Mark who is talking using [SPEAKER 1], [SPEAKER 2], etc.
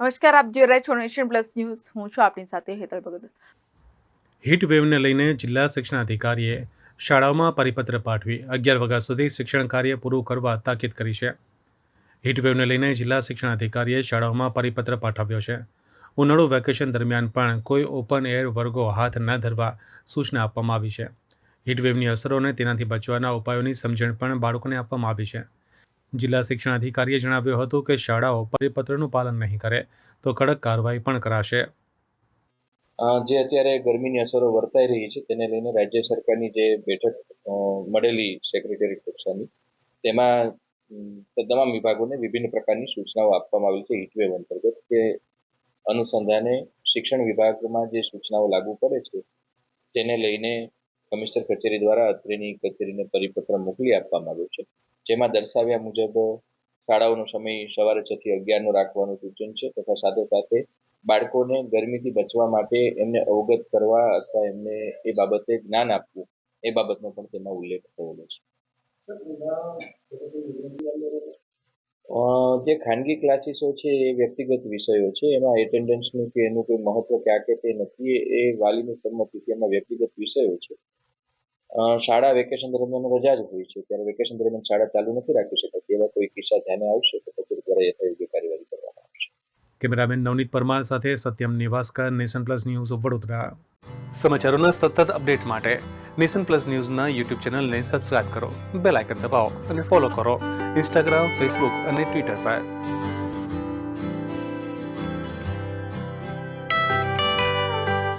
[SPEAKER 1] નમસ્કાર, આપ જોઈ રહ્યા છો નેશન પ્લસ ન્યૂઝ. હું છું આપની સાથે હેતલ ભગત.
[SPEAKER 2] હીટ વેવને લઈને જિલ્લા શિક્ષણ અધિકારીએ શાળાઓમાં પરિપત્ર પાઠવી અગિયાર વાગ્યા સુધી શિક્ષણ કાર્ય પૂરું કરવા તાકીદ કરી છે. હીટવેવને લઈને જિલ્લા શિક્ષણાધિકારીએ શાળાઓમાં પરિપત્ર પાઠવ્યો છે. ઉનાળુ વેકેશન દરમિયાન પણ કોઈ ઓપન એર વર્ગો હાથ ન ધરવા સૂચના આપવામાં આવી છે. હીટવેવની અસરોને તેનાથી બચવાના ઉપાયોની સમજણ પણ બાળકોને આપવામાં આવી છે. જિલ્લા શિક્ષણાધિકારીએ જણાવ્યું હતું કે શાળાઓ પરિપત્રનું પાલન નહીં કરે, તો કડક કાર્યવાહી પણ કરાશે.
[SPEAKER 3] જે અત્યારે ગરમીની અસરો વર્તાઈ રહી છે, તેને લઈને રાજ્ય સરકારની જે બેઠક મળેલી સેક્રેટરી કક્ષાની, તેમાં તમામ વિભાગોને વિભિન્ન પ્રકારની સૂચનાઓ આપવામાં આવી છે હીટવેવ અંતર્ગત, કે અનુસંધાને શિક્ષણ વિભાગમાં જે સૂચનાઓ લાગુ પડે છે, તેને લઈને કમિશનર કચેરી દ્વારા અત્રેની કચેરીને પરિપત્ર મોકલી આપવામાં આવ્યો છે. જેમાં દર્શાવ્યા મુજબ શાળાઓનો સમય સવારે છ થી અગિયારનો રાખવાનું સૂચન છે તથા સાથે સાથે બાળકોને ગરમીથી બચવા માટે એમને અવગત કરવા અથવા એમને એ બાબતે જ્ઞાન આપવું એ બાબતનો પણ તેમાં ઉલ્લેખ થયેલો છે. જે ખાનગી ક્લાસીસો છે એ વ્યક્તિગત વિષયો છે. એમાં એટેન્ડન્સનું કે એનું કોઈ મહત્વ ક્યાં કે તે નથી એ- વાલીની સંમતિથી એમાં વ્યક્તિગત વિષયો છે. શાળા વેકેશન દરમિયાન રજા જ હોય છે ત્યારે વેકેશન દરમિયાન શાળા ચાલુ નથી રાખી શકાતી એવા કોઈ કિસ્સા ધ્યાને આવશે તો કચેરી દ્વારા યથાયોગ્ય કાર્યવાહી કરવામાં આવશે.
[SPEAKER 2] કેમેરામેન નવનીત પરમાર સાથે Satyam Nivaskar nation plus news Vadodara. સમાચારોના સતત અપડેટ માટે નેશન પ્લસ ન્યૂઝના યુટ્યુબ ચેનલને સબસ્ક્રાઇબ કરો બેલ આઇકન દબાવો અને ફોલો કરો ઇન્સ્ટાગ્રામ ફેસબુક અને ટ્વિટર પર.